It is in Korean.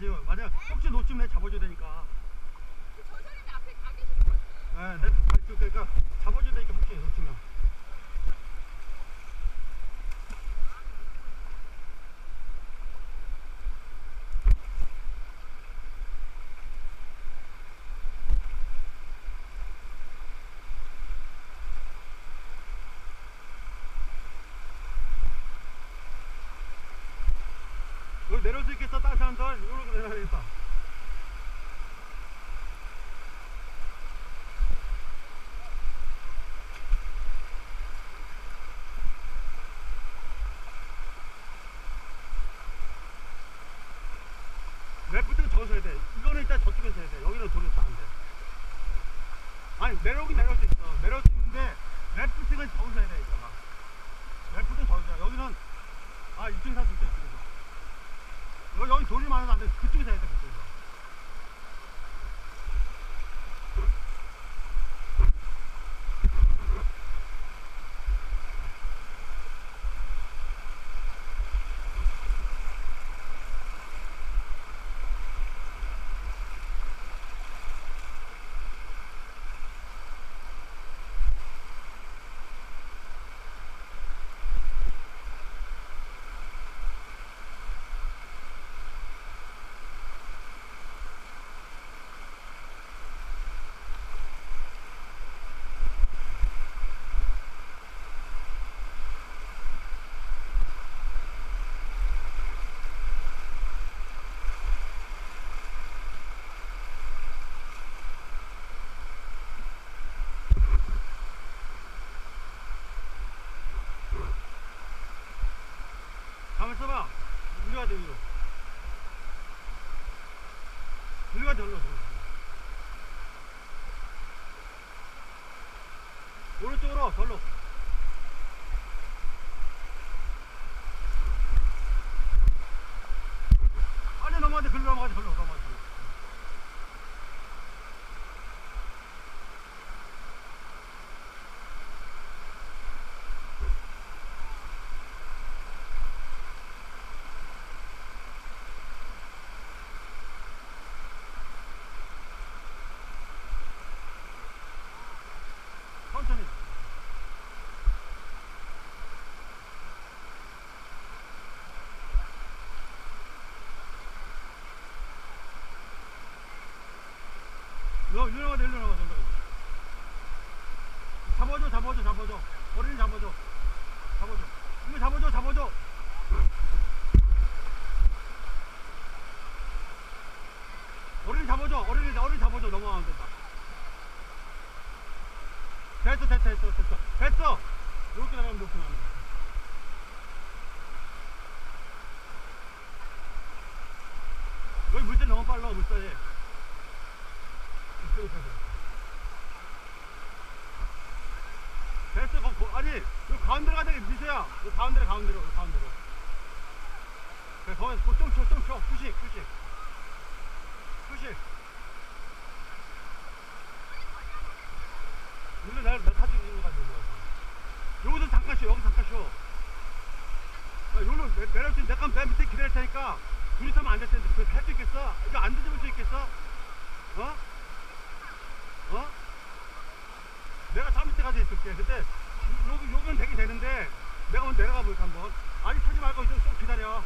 맞아요. 맞아요. 혹시 놓치면 잡아줘야 되니까. 저 사람이 앞에 가 계시는 거예요. 네, 내가 그- 그러니까 잡아줘야 되니까 혹시 놓치면. 여기 내려올 수 있겠어, 다른 사람들? 이렇게 내려야겠다. 레프트는 더 서야 돼. 이거는 일단 저쪽에서 해야 돼. 여기는 돌려서 안 돼. 아니, 내려오긴 내려올 수 있어. 내려올 수 있는데, 레프트는 더 서야 돼, 이따가. 레프트는 더 서야 돼. 여기는, 아, 이쪽에 살수 있다, 이쪽에서. 여기, 여기 돌리면 안 돼. 그쪽에서 해야 돼, 그쪽에서. 가만 있어봐. 위로 가야 돼, 위로. 돼, 올라, 올라. 오른쪽으로, 절로. 빨리 넘어가야 돼, 글로 넘어가야 돼, 글로 넘어가야 돼. 천천히. 너 일로 나가자 일로 나가자. 잡아줘 잡아줘 잡아줘. 어린이 잡아줘. 잡아줘. 이거 잡아줘 잡아줘. 어린이 잡아줘 어린이 어린이 잡아줘. 넘어가면 된다. 됐어 됐어 됐어 됐어. 됐어. 이렇게 나가면 이렇게 나가면 돼 여기 물질 너무 빨라 물살이. 됐어 거, 거, 아니 여기 가운데로 가야 돼 미소야 여기 가운데로 가운데로 여기 가운데로 그래 거기 좀쳐 좀쳐 푸식 푸식 푸식 물론 내가 내 타지고 있는 거 가지고 여기서 잠깐 쉬어 여기 잠깐 쉬어 야, 여기로 내- 내려올 때 내가 맨 밑에 기다릴 테니까 둘이 서면 안 될 텐데 그거 할수 있겠어? 이거 안 뒤집을 수 있겠어? 어? 어? 때 근데 여기 여기는 되긴 되는데 내가 오늘 내려가 볼까 한번? 아니 타지 말고 이제 좀 기다려.